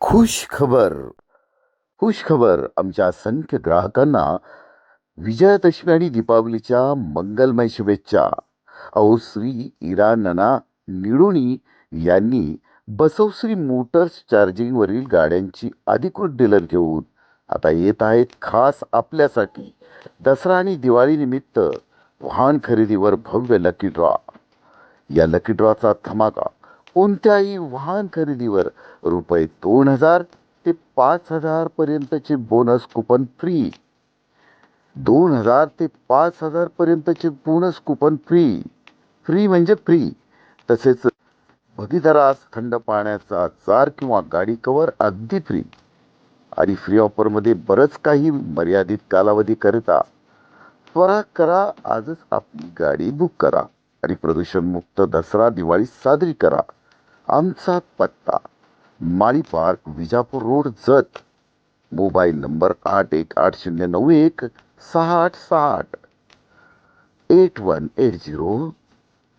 खुश खबर. खुश खबर आमच्या असंख्य ग्राहकांना विजयादशमी आणि दीपावलीच्या मंगलमय शुभेच्छा. अहो श्री इरा नना निडुणी यांनी बसवश्री मोटर्स चार्जिंगवरील गाड्यांची अधिकृत डीलर घेऊन आता येत आहेत खास आपल्यासाठी दसरा आणि दिवाळीनिमित्त वाहन खरेदीवर भव्य लकी ड्रॉ. या लकी ड्रॉचा धमाका कोणत्याही वाहन खरेदीवर रुपये दोन हजार ते पाच हजार पर्यंतचे बोनस कुपन फ्री दोन हजार ते पाच हजार पर्यंतचे बोनस कुपन फ्री फ्री म्हणजे फ्री तसेच भगीदरास थंड पाण्याचा चार किंवा गाडी कवर अगदी फ्री आणि फ्री ऑफरमध्ये बरंच काही मर्यादित कालावधीकरिता त्वरा करा आजच आपली गाडी बुक करा. आणि प्रदूषणमुक्त दसरा दिवाळी साजरी करा. आमचा पत्ता Mali park Vijapur road Jat. Mobile number आठ एक आठ शून्य नऊ एक सहा आठ सहा आठ. Eight one eight zero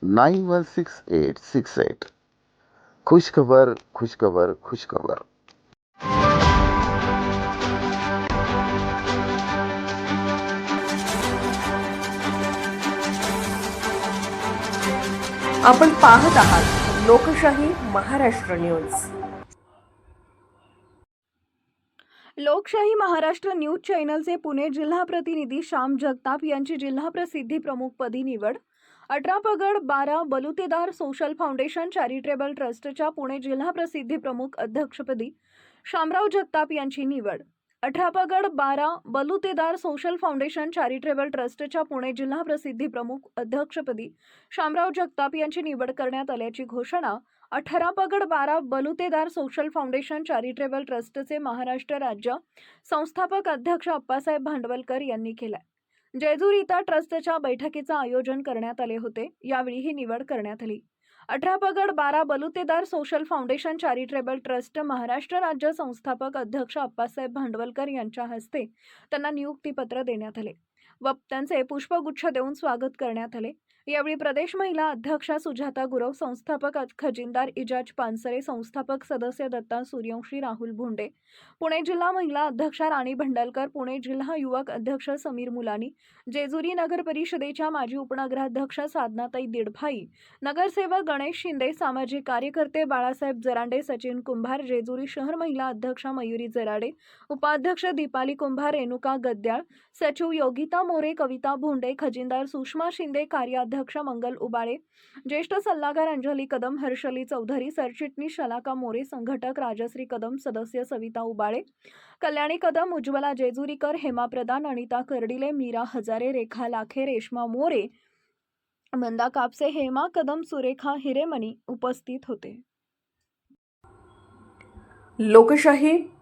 nine one six eight six eight खुशखबर खुशखबर खुशखबर. आपण पाहत आहात लोकशाही महाराष्ट्र न्यूज. लोकशाही महाराष्ट्र न्यूज चॅनलचे पुणे जिल्हा प्रतिनिधी श्याम जगताप यांची जिल्हा प्रसिद्धी प्रमुखपदी निवड. अठरा पगड बारा बलुतेदार सोशल फाउंडेशन चॅरिटेबल ट्रस्टच्या पुणे जिल्हा प्रसिद्धी प्रमुख अध्यक्षपदी शामराव जगताप यांची निवड. अठरापगड बारा बलुतेदार सोशल फाउंडेशन चॅरिटेबल ट्रस्टच्या पुणे जिल्हा प्रसिद्धी प्रमुख अध्यक्षपदी शामराव जगताप यांची निवड करण्यात आल्याची घोषणा अठरापगड बारा बलुतेदार सोशल फाउंडेशन चॅरिटेबल ट्रस्टचे महाराष्ट्र राज्य संस्थापक अध्यक्ष अप्पासाहेब भांडवलकर यांनी केलाय. जेजूर इथं ट्रस्टच्या बैठकीचं आयोजन करण्यात आले होते यावेळी ही निवड करण्यात आली. अठरा पगड बारा बलुतेदार social foundation charitable trust Maharashtra राज्य संस्थापक अध्यक्ष अप्पासाहेब भांडवलकर यांच्या हस्ते त्यांना नियुक्तीपत्र देण्यात आले. व त्यांचे पुष्पगुच्छ देऊन स्वागत करण्यात आले. यावेळी प्रदेश महिला अध्यक्षा सुजाता गुरव संस्थापक खजिनदार इजाज पानसरे संस्थापक सदस्य दत्ता सूर्यवंशी राहुल भोंडे पुणे जिल्हा महिला अध्यक्षा राणी भंडालकर पुणे जिल्हा युवक अध्यक्ष समीर मुलानी जेजुरी नगर परिषदेच्या माजी उपनगराध्यक्ष साधनाताई दिडभाई नगरसेवक गणेश शिंदे सामाजिक कार्यकर्ते बाळासाहेब जरांडे सचिन कुंभार जेजुरी शहर महिला अध्यक्षा मयुरी जराडे उपाध्यक्ष दीपाली कुंभार रेणुका गद्याळ सचिव योगिता मोरे कविता भोंडे खजिनदार सुषमा शिंदे कार्याध्यक्ष मंगल उबाळे ज्येष्ठ सल्लागार अंजली कदम हर्षली चौधरी सरचिटणीस शलाका मोरे संघटक राजश्री कदम सदस्य सविता उबाळे कल्याणी कदम उज्ज्वला जेजुरीकर हेमा प्रधान अनिता कर्डिले मीरा हजारे रेखा लाखे रेश्मा मोरे मंदा कापसे हेमा कदम सुरेखा हिरेमणी उपस्थित होते. लोकशाही